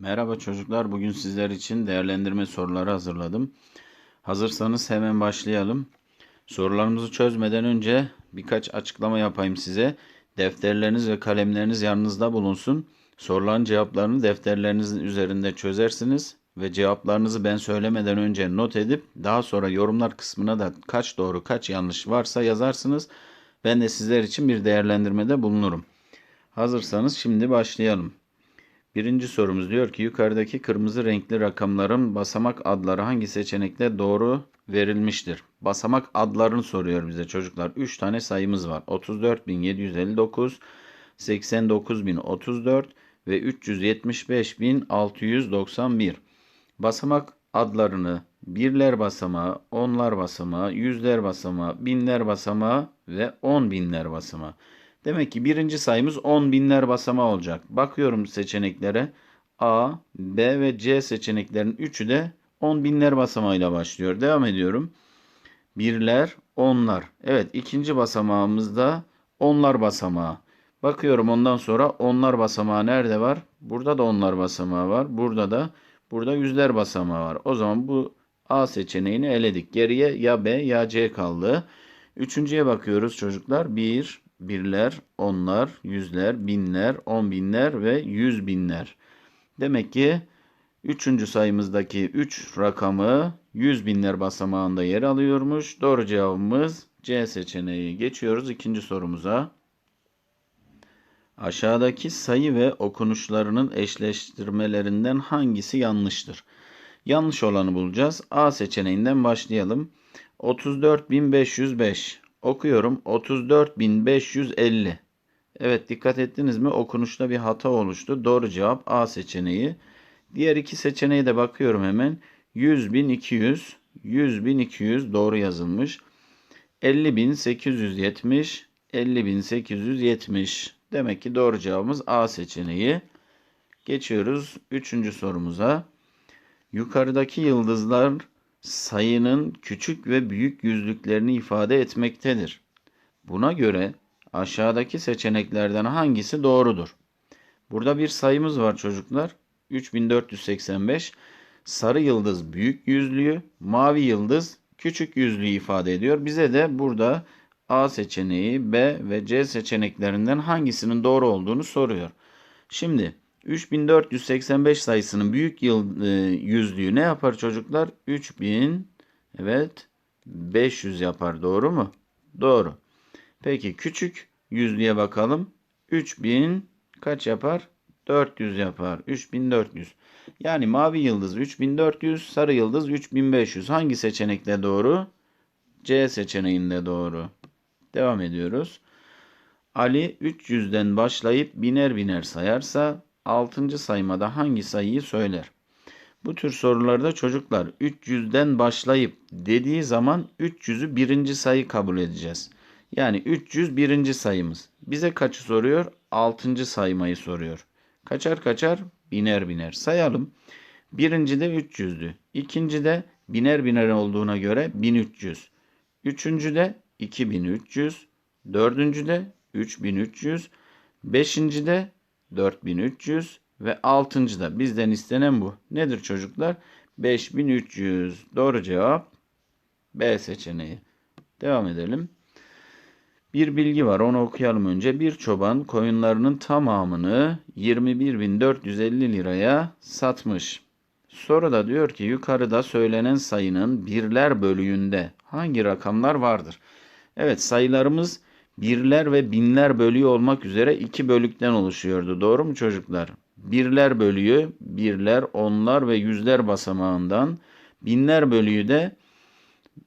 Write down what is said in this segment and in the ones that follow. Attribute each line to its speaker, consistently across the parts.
Speaker 1: Merhaba çocuklar. Bugün sizler için değerlendirme soruları hazırladım. Hazırsanız hemen başlayalım. Sorularımızı çözmeden önce birkaç açıklama yapayım size. Defterleriniz ve kalemleriniz yanınızda bulunsun. Soruların cevaplarını defterlerinizin üzerinde çözersiniz ve cevaplarınızı ben söylemeden önce not edip daha sonra yorumlar kısmına da kaç doğru kaç yanlış varsa yazarsınız. Ben de sizler için bir değerlendirmede bulunurum. Hazırsanız şimdi başlayalım. Birinci sorumuz diyor ki yukarıdaki kırmızı renkli rakamların basamak adları hangi seçenekte doğru verilmiştir? Basamak adlarını soruyor bize çocuklar. 3 tane sayımız var. 34.759, 89.034 ve 375.691. Basamak adlarını birler basamağı, onlar basamağı, yüzler basamağı, binler basamağı ve on binler basamağı. Demek ki birinci sayımız 10 binler basamağı olacak. Bakıyorum seçeneklere. A, B ve C seçeneklerin üçü de 10 binler basamağıyla başlıyor. Devam ediyorum. Birler, onlar. Evet ikinci basamağımızda onlar basamağı. Bakıyorum ondan sonra onlar basamağı nerede var? Burada da onlar basamağı var. Burada da burada yüzler basamağı var. O zaman bu A seçeneğini eledik. Geriye ya B ya C kaldı. Üçüncüye bakıyoruz çocuklar. 1, birler, onlar, yüzler, binler, on binler ve yüz binler. Demek ki üçüncü sayımızdaki 3 rakamı yüz binler basamağında yer alıyormuş. Doğru cevabımız C seçeneği. Geçiyoruz ikinci sorumuza. Aşağıdaki sayı ve okunuşlarının eşleştirmelerinden hangisi yanlıştır? Yanlış olanı bulacağız. A seçeneğinden başlayalım. 34.505 okuyorum. 34.550 Evet dikkat ettiniz mi? Okunuşta bir hata oluştu. Doğru cevap A seçeneği. Diğer iki seçeneğe de bakıyorum hemen. 100.200 100.200 doğru yazılmış. 50.870 50.870 Demek ki doğru cevabımız A seçeneği. Geçiyoruz 3. sorumuza. Yukarıdaki yıldızlar sayının küçük ve büyük yüzlüklerini ifade etmektedir. Buna göre aşağıdaki seçeneklerden hangisi doğrudur? Burada bir sayımız var çocuklar. 3485. Sarı yıldız büyük yüzlüğü, mavi yıldız küçük yüzlüğü ifade ediyor. Bize de burada A seçeneği, B ve C seçeneklerinden hangisinin doğru olduğunu soruyor. Şimdi 3485 sayısının büyük yıl, e, yüzlüğü ne yapar çocuklar? 3000 evet 500 yapar doğru mu? Doğru. Peki küçük yüzlüğe bakalım. 3000 kaç yapar? 400 yapar. 3400. Yani mavi yıldız 3400, sarı yıldız 3500. Hangi seçenekte doğru? C seçeneğinde doğru. Devam ediyoruz. Ali 300'den başlayıp biner biner sayarsa 6. saymada hangi sayıyı söyler? Bu tür sorularda çocuklar 300'den başlayıp dediği zaman 300'ü birinci sayı kabul edeceğiz. Yani 300 birinci sayımız. Bize kaçı soruyor? 6. saymayı soruyor. Kaçar kaçar? Biner biner. Sayalım. Birinci de 300'dü. İkinci de biner biner olduğuna göre 1300. Üçüncü de 2300. Dördüncü de 3300. Beşinci de 4300 ve 6. da bizden istenen bu. Nedir çocuklar? 5300. Doğru cevap B seçeneği. Devam edelim. Bir bilgi var onu okuyalım önce. Bir çoban koyunlarının tamamını 21.450 liraya satmış. Sonra da diyor ki yukarıda söylenen sayının birler bölüğünde hangi rakamlar vardır? Evet sayılarımız birler ve binler bölüğü olmak üzere iki bölükten oluşuyordu. Doğru mu çocuklar? Birler bölüğü, birler, onlar ve yüzler basamağından, binler bölüğü de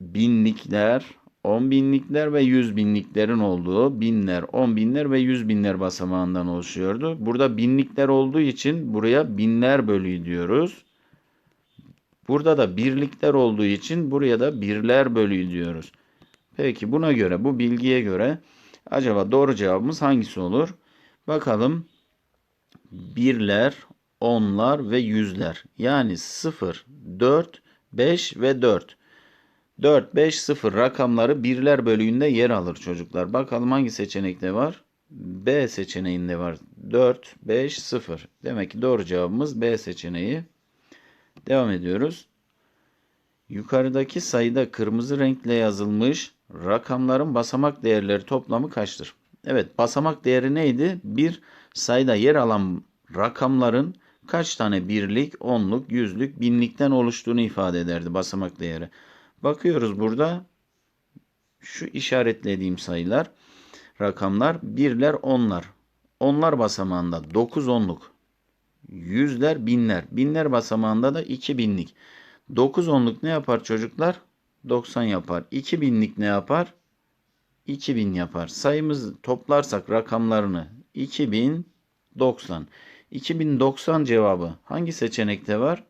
Speaker 1: binlikler, on binlikler ve yüz binliklerin olduğu binler, on binler ve yüz binler basamağından oluşuyordu. Burada binlikler olduğu için buraya binler bölüğü diyoruz. Burada da birlikler olduğu için buraya da birler bölüğü diyoruz. Peki buna göre, bu bilgiye göre Acaba doğru cevabımız hangisi olur? Bakalım. Birler, onlar ve yüzler. Yani 0, 4, 5 ve 4. 4, 5, 0 rakamları birler bölüğünde yer alır çocuklar. Bakalım hangi seçenekte var? B seçeneğinde var. 4, 5, 0. Demek ki doğru cevabımız B seçeneği. Devam ediyoruz. Yukarıdaki sayıda kırmızı renkle yazılmış rakamların basamak değerleri toplamı kaçtır? Evet, basamak değeri neydi? Bir sayıda yer alan rakamların kaç tane birlik, onluk, yüzlük, binlikten oluştuğunu ifade ederdi basamak değeri. Bakıyoruz burada şu işaretlediğim sayılar, rakamlar birler, onlar. Onlar basamağında 9 onluk, yüzler, binler. Binler basamağında da 2 binlik. 9 onluk ne yapar çocuklar? 90 yapar. 2 binlik ne yapar? 2000 yapar. Sayımızı toplarsak rakamlarını 2090. 2090 cevabı hangi seçenekte var?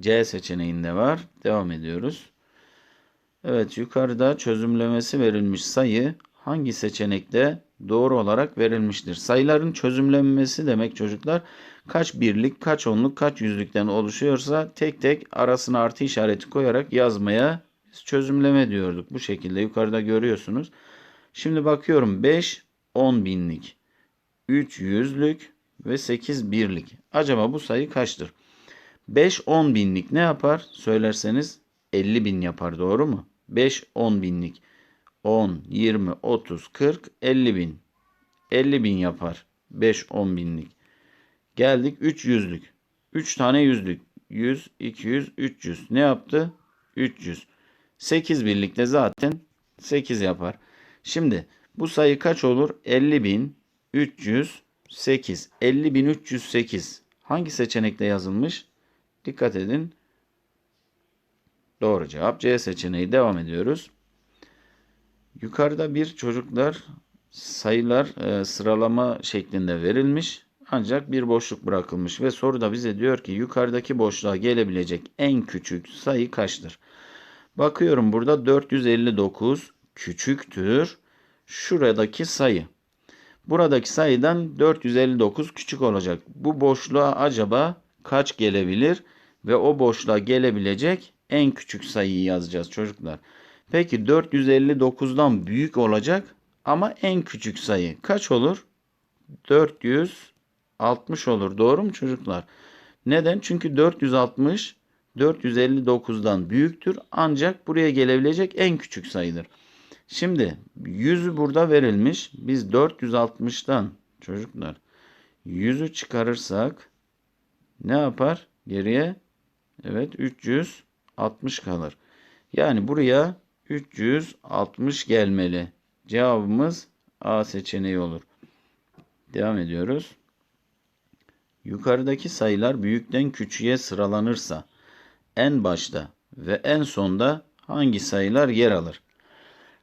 Speaker 1: C seçeneğinde var. Devam ediyoruz. Evet yukarıda çözümlemesi verilmiş sayı hangi seçenekte doğru olarak verilmiştir? Sayıların çözümlenmesi demek çocuklar kaç birlik, kaç onluk, kaç yüzlükten oluşuyorsa tek tek arasına artı işareti koyarak yazmaya çözümleme diyorduk. Bu şekilde yukarıda görüyorsunuz. Şimdi bakıyorum 5 10 binlik, 3 yüzlük ve 8 birlik. Acaba bu sayı kaçtır? 5 10 binlik ne yapar? Söylerseniz 50 bin yapar doğru mu? 5 10 binlik. 10, 20, 30, 40, 50 bin. 50 bin yapar. 5 10 binlik. Geldik 3 yüzlük. 3 tane yüzlük. 100, 200, 300. Ne yaptı? 300. 8 birlikte zaten 8 yapar. Şimdi bu sayı kaç olur? 50.308. 50.308. Hangi seçenekte yazılmış? Dikkat edin. Doğru cevap C seçeneği. Devam ediyoruz. Yukarıda bir çocuklar sayılar e, sıralama şeklinde verilmiş. Ancak bir boşluk bırakılmış ve soruda bize diyor ki yukarıdaki boşluğa gelebilecek en küçük sayı kaçtır? Bakıyorum burada 459 küçüktür. Şuradaki sayı. Buradaki sayıdan 459 küçük olacak. Bu boşluğa acaba kaç gelebilir? Ve o boşluğa gelebilecek en küçük sayıyı yazacağız çocuklar. Peki 459'dan büyük olacak ama en küçük sayı kaç olur? 460 olur. Doğru mu çocuklar? Neden? Çünkü 460 459'dan büyüktür ancak buraya gelebilecek en küçük sayıdır. Şimdi 100'ü burada verilmiş. Biz 460'tan çocuklar 100'ü çıkarırsak ne yapar? Geriye evet 360 kalır. Yani buraya 360 gelmeli. Cevabımız A seçeneği olur. Devam ediyoruz. Yukarıdaki sayılar büyükten küçüğe sıralanırsa en başta ve en sonda hangi sayılar yer alır?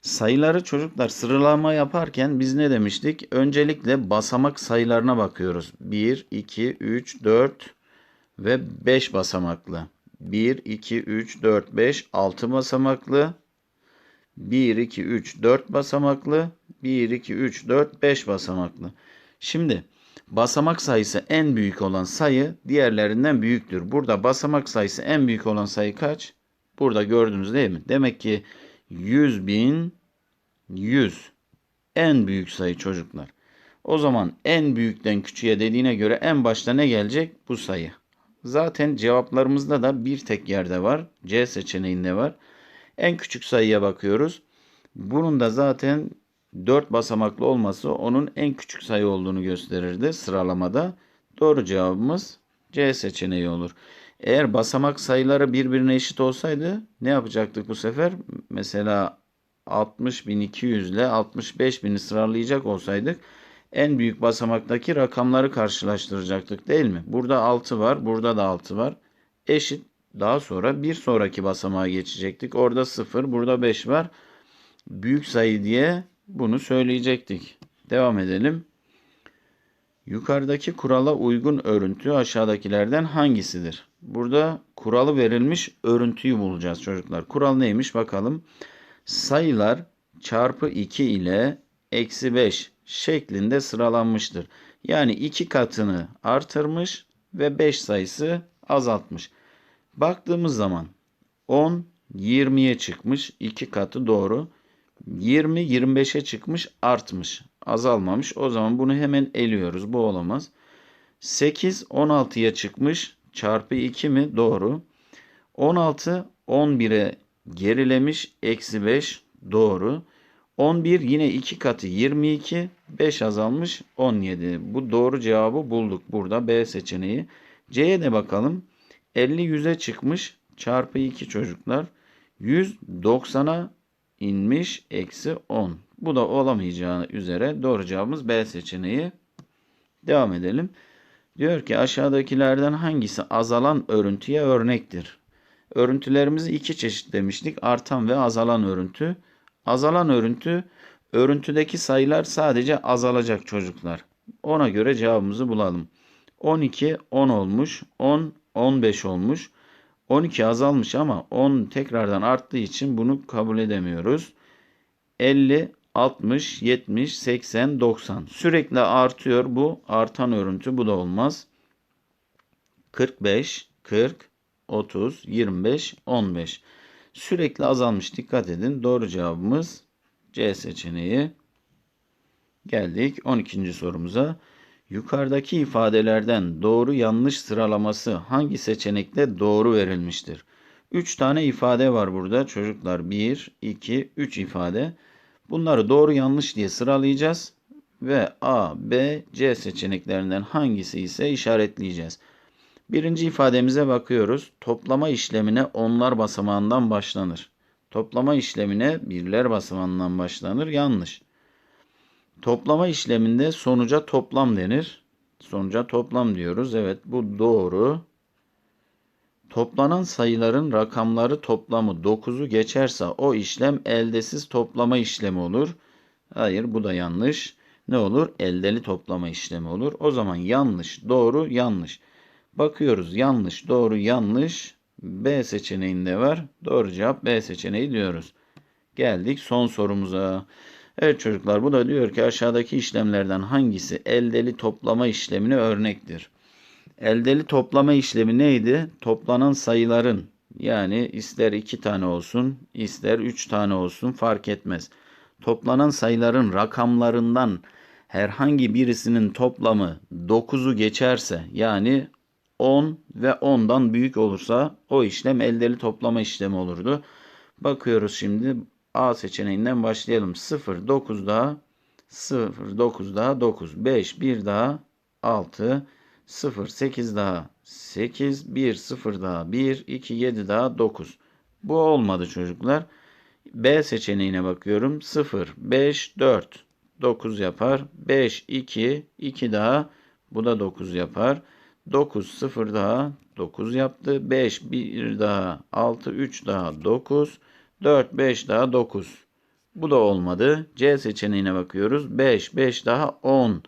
Speaker 1: Sayıları çocuklar sıralama yaparken biz ne demiştik? Öncelikle basamak sayılarına bakıyoruz. 1, 2, 3, 4 ve 5 basamaklı. 1, 2, 3, 4, 5, 6 basamaklı. 1, 2, 3, 4 basamaklı. 1, 2, 3, 4, 5 basamaklı. Şimdi basamak sayısı en büyük olan sayı diğerlerinden büyüktür. Burada basamak sayısı en büyük olan sayı kaç? Burada gördünüz değil mi? Demek ki 100 bin 100 en büyük sayı çocuklar. O zaman en büyükten küçüğe dediğine göre en başta ne gelecek? Bu sayı. Zaten cevaplarımızda da bir tek yerde var. C seçeneğinde var. En küçük sayıya bakıyoruz. Bunun da zaten 4 basamaklı olması onun en küçük sayı olduğunu gösterirdi sıralamada. Doğru cevabımız C seçeneği olur. Eğer basamak sayıları birbirine eşit olsaydı ne yapacaktık bu sefer? Mesela 60.200 ile 65.000'i sıralayacak olsaydık en büyük basamaktaki rakamları karşılaştıracaktık değil mi? Burada 6 var, burada da 6 var. Eşit. Daha sonra bir sonraki basamağa geçecektik. Orada 0, burada 5 var. Büyük sayı diye bunu söyleyecektik. Devam edelim. Yukarıdaki kurala uygun örüntü aşağıdakilerden hangisidir? Burada kuralı verilmiş örüntüyü bulacağız çocuklar. Kural neymiş bakalım. Sayılar çarpı 2 ile eksi 5 şeklinde sıralanmıştır. Yani 2 katını artırmış ve 5 sayısı azaltmış. Baktığımız zaman 10 20'ye çıkmış. 2 katı doğru. 20 25'e çıkmış artmış. azalmamış. O zaman bunu hemen eliyoruz. Bu olamaz. 8 16'ya çıkmış. Çarpı 2 mi? Doğru. 16 11'e gerilemiş. Eksi 5 doğru. 11 yine 2 katı 22. 5 azalmış 17. Bu doğru cevabı bulduk burada B seçeneği. C'ye de bakalım. 50 100'e çıkmış. Çarpı 2 çocuklar. 100 90'a inmiş. Eksi 10. Bu da olamayacağı üzere doğru cevabımız B seçeneği. Devam edelim. Diyor ki aşağıdakilerden hangisi azalan örüntüye örnektir? Örüntülerimizi iki çeşit demiştik. Artan ve azalan örüntü. Azalan örüntü, örüntüdeki sayılar sadece azalacak çocuklar. Ona göre cevabımızı bulalım. 12 10 olmuş. 10 15 olmuş. 12 azalmış ama 10 tekrardan arttığı için bunu kabul edemiyoruz. 50 60, 70, 80, 90. Sürekli artıyor bu. Artan örüntü bu da olmaz. 45, 40, 30, 25, 15. Sürekli azalmış. Dikkat edin. Doğru cevabımız C seçeneği. Geldik 12. sorumuza. Yukarıdaki ifadelerden doğru yanlış sıralaması hangi seçenekte doğru verilmiştir? 3 tane ifade var burada çocuklar. 1, 2, 3 ifade. Bunları doğru yanlış diye sıralayacağız ve A, B, C seçeneklerinden hangisi ise işaretleyeceğiz. Birinci ifademize bakıyoruz. Toplama işlemine onlar basamağından başlanır. Toplama işlemine birler basamağından başlanır. Yanlış. Toplama işleminde sonuca toplam denir. Sonuca toplam diyoruz. Evet bu doğru. Toplanan sayıların rakamları toplamı 9'u geçerse o işlem eldesiz toplama işlemi olur. Hayır bu da yanlış. Ne olur? Eldeli toplama işlemi olur. O zaman yanlış, doğru, yanlış. Bakıyoruz yanlış, doğru, yanlış. B seçeneğinde var. Doğru cevap B seçeneği diyoruz. Geldik son sorumuza. Evet çocuklar bu da diyor ki aşağıdaki işlemlerden hangisi eldeli toplama işlemine örnektir? Eldeli toplama işlemi neydi? Toplanan sayıların yani ister iki tane olsun ister üç tane olsun fark etmez. Toplanan sayıların rakamlarından herhangi birisinin toplamı 9'u geçerse yani 10 ve 10'dan büyük olursa o işlem eldeli toplama işlemi olurdu. Bakıyoruz şimdi A seçeneğinden başlayalım. 0, 9 daha 0, 9 daha 9, 5, 1 daha 6, 0, 8 daha 8, 1, 0 daha 1, 2, 7 daha 9. Bu olmadı çocuklar. B seçeneğine bakıyorum. 0, 5, 4, 9 yapar. 5, 2, 2 daha bu da 9 yapar. 9, 0 daha 9 yaptı. 5, 1 daha 6, 3 daha 9, 4, 5 daha 9. Bu da olmadı. C seçeneğine bakıyoruz. 5, 5 daha 10.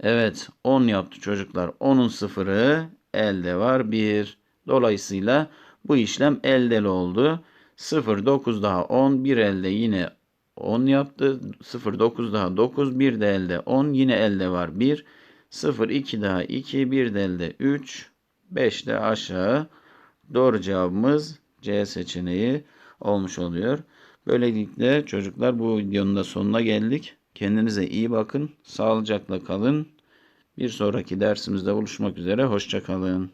Speaker 1: Evet 10 yaptı çocuklar. 10'un sıfırı elde var 1. Dolayısıyla bu işlem eldeli oldu. 0, 9 daha 10. 1 elde yine 10 yaptı. 0, 9 daha 9. 1 de elde 10. Yine elde var 1. 0, 2 daha 2. 1 de elde 3. 5 de aşağı. Doğru cevabımız C seçeneği olmuş oluyor. Böylelikle çocuklar bu videonun da sonuna geldik. Kendinize iyi bakın. Sağlıcakla kalın. Bir sonraki dersimizde buluşmak üzere. Hoşçakalın.